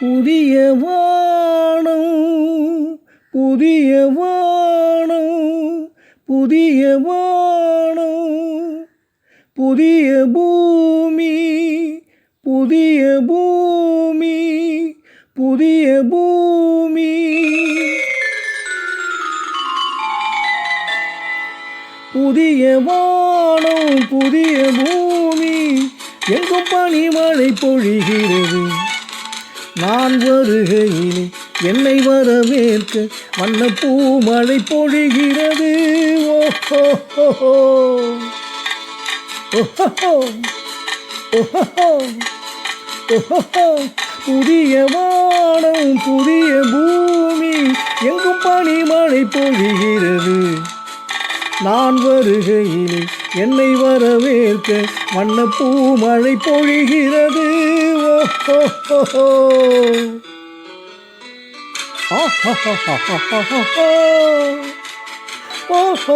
புதிய வானம் புதிய வானம் புதிய வானம் புதிய பூமி புதிய பூமி புதிய பூமி. புதிய வானம் புதிய பூமி எங்கும் பனிமழை பொழிகிறது. நான் வருகையிலே என்னை வரவேற்க வண்ண பூமழை பொழிகிறது. ஓஹோ ஓஹோ ஓஹோ ஓஹோ புதிய வானம் புதிய பூமி எங்கும் பனிமழை பொழிகிறது. நான் வருகையிலே என்னை வரவேற்க வண்ணப்பூ மழை பொழிகிறது. ஓஹோ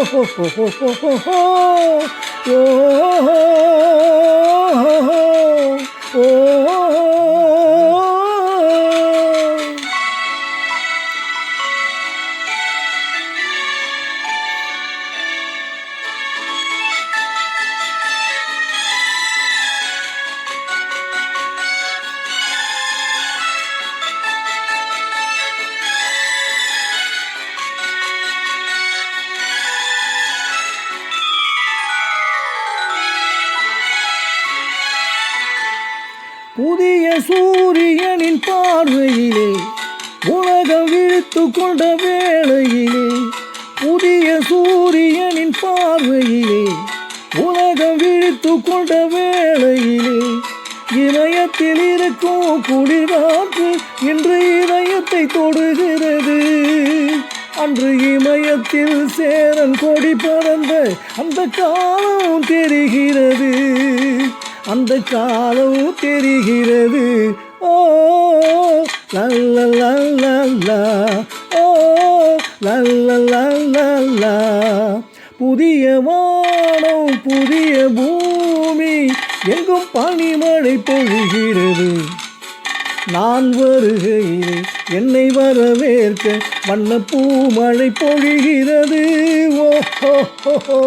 ஓ ஓ புதிய சூரியனின் பார்வையிலே உலகம் விழுத்து கொண்ட வேளையிலே புதிய சூரியனின் பார்வையிலே உலகம் விழித்து கொண்ட வேளையிலே இமயத்தில் இருக்கும் குளிர்காற்று இன்று இதயத்தை தொடுகிறது. அன்று இமயத்தில் சேரன் கொடி பறந்த அந்த காலம் தெரிகிறது. அந்த காலம் தெரிகிறது. ஓ லல்ல லல்லா ஓ லல்ல லல்லா புதிய வானம் புதிய பூமி எங்கும் பனிமழை பொழிகிறது. நான் வருகையில் என்னை வரவேற்க வண்ண பூமழை பொழிகிறது. ஓ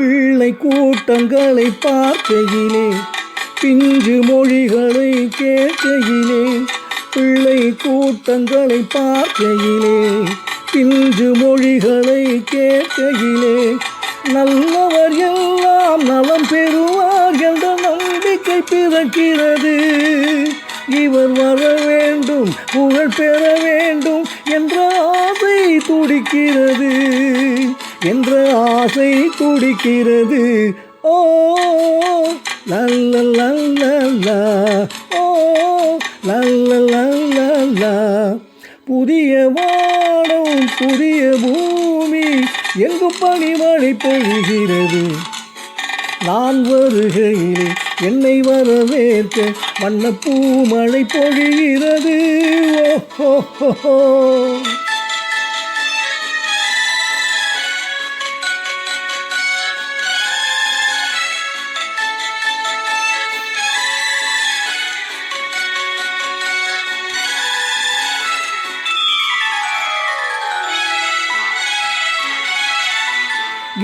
பிள்ளை கூட்டங்களை பார்க்கையிலே பிஞ்சு மொழிகளை கேட்கையிலே பிள்ளை கூட்டங்களை பார்க்கையிலே பிஞ்சு மொழிகளை கேட்கையிலே. நல்லவர் எல்லாம் நலம் பெறுவார் என்ற நம்பிக்கை பிறக்கிறது. இவர் வர வேண்டும் புகழ் பெற வேண்டும் என்ற ஆசை துடிக்கிறது. என்ற ஆசை துடிக்கிறது. ஓ நல்ல நல்ல ஓ நல்ல நல்ல புதிய வானம் புதிய பூமி எங்கு பனிமழை பொழிகிறது? நான் வருகையில் என்னை வரவேற்க வண்ண பூமழை பொழிகிறது. ஓஹோ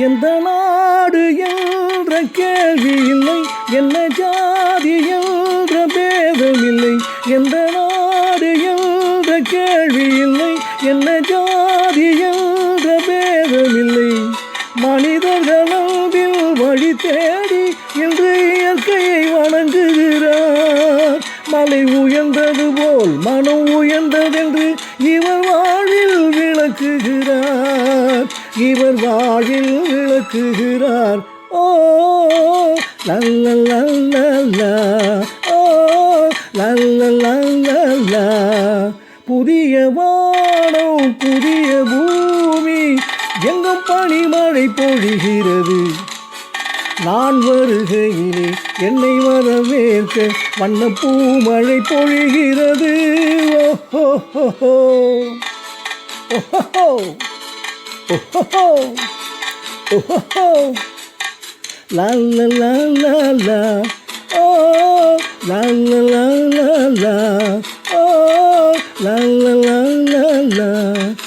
எந்த நாடு என்ற கேள்வி இல்லை என்ன ஜாதி என்ற பேதம் இல்லை. எந்த நாடு என்ற கேள்வி இல்லை என்ன ஜாதி என்ற பேதம் இல்லை. மனிதர்களவில் வழி தேடி இன்று இயற்கையை வணங்குகிறார். மலை உயர்ந்தது போல் மனம் உயர்ந்ததென்று இவர் வாழ்வில் விளக்குகிறார். இவர் வாழில் விளக்குகிறார். ஓ லல்ல லல்லா ஓ லல்ல லல்லா புதிய வானம் புதிய பூமி எங்கும் பனிமழை பொழிகிறது. நான் வருகையிலே என்னை வரவேற்க வண்ண மழை பொழிகிறது. ஓஹோ ஓஹோ Oh ho ho. Oh ho ho. La la la la la. Oh la la la la la. Oh la la la la la.